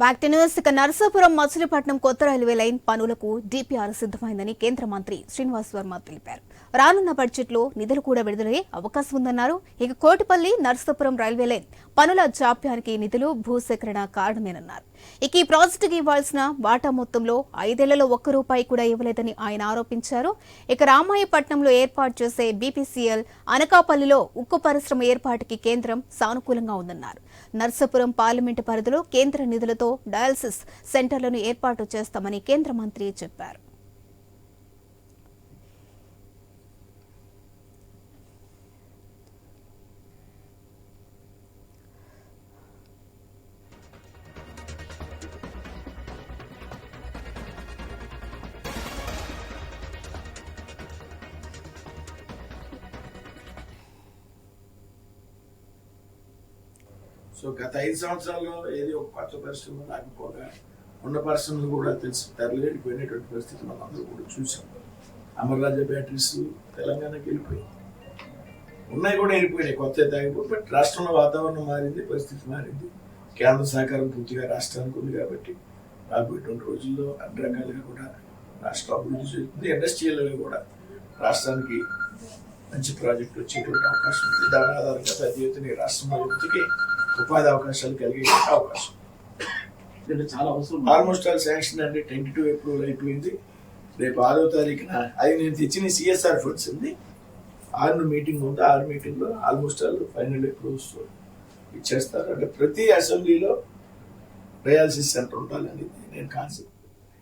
Back to news ఇక నరసాపురం మచిలీపట్నం కొత్త railway line పనులకు డిపిఆర్ సిద్ధమైందని కేంద్ర మంత్రి శ్రీనివాస్ వర్మ తెలిపారు. రానున్న బడ్జెట్లో నిధులు కూడా విడుదలయ్యే అవకాశం ఉందన్నారు. ఇక కోటిపల్లి నరసాపురం రైల్వే లైన్ పనుల జాప్యానికి నిధులు భూసేకరణ కారణమేనన్నారు. ఇక ఈ ప్రాజెక్టుకి ఇవ్వాల్సిన వాటా మొత్తంలో ఐదేళ్ళలో ఒక్క రూపాయి కూడా ఇవ్వలేదని ఆయన ఆరోపించారు. ఇక రామాయపట్నంలో ఏర్పాటు చేసే బీపీసీఎల్ అనకాపల్లిలో ఉక్కు పరిశ్రమ ఏర్పాటుకి కేంద్రం సానుకూలంగా ఉందన్నారు. నర్సాపురం పార్లమెంటు పరిధిలో కేంద్ర నిధులతో డయాలసిస్ సెంటర్లను ఏర్పాటు చేస్తామని కేంద్ర మంత్రి చెప్పారు. సో గత ఐదు సంవత్సరాల్లో ఏది ఒక కొత్త పరిశ్రమ రాకపోగా ఉన్న పరిశ్రమలు కూడా తెలిసి తరలిపోయినటువంటి పరిస్థితి మనం అందరూ కూడా చూసాం. అమర్రాజా బ్యాటరీస్ తెలంగాణకి వెళ్ళిపోయాయి. ఉన్నాయి కూడా వెళ్ళిపోయినాయి కొత్త తాగిపోయి బట్ రాష్ట్రంలో వాతావరణం మారింది పరిస్థితి మారింది. కేంద్ర సహకారం పూర్తిగా రాష్ట్రానికి ఉంది కాబట్టి రాబోయేటువంటి రోజుల్లో అన్ని రకాలుగా కూడా రాష్ట్ర అభివృద్ధి చెందుతుంది. ఇండస్ట్రియల్గా కూడా రాష్ట్రానికి మంచి ప్రాజెక్టు వచ్చేటువంటి అవకాశం ఉంది. దాని ఆధారంగా పెద్ద ఎత్తున ఈ రాష్ట్రంలో యువతకి ఉపాధి అవకాశాలు కలిగే అవకాశం. చాలా అవసరం. ఆల్మోస్ట్ ఆల్ శాంక్షన్ అంటే ట్వంటీ టూ అప్రూవల్ అయిపోయింది. రేపు ఆరో తారీఖున అది నేను తెచ్చిన సిఎస్ఆర్ ఫండ్స్ ఉంది ఆరు మీటింగ్ ఉంది. ఆరు మీటింగ్లో ఆల్మోస్ట్ ఆల్ ఫైనల్ అప్రూవ్స్ ఇచ్చేస్తారు. అంటే ప్రతి అసెంబ్లీలో డయాలసిస్ సెంటర్ ఉండాలనేది నేను కాన్సెప్ట్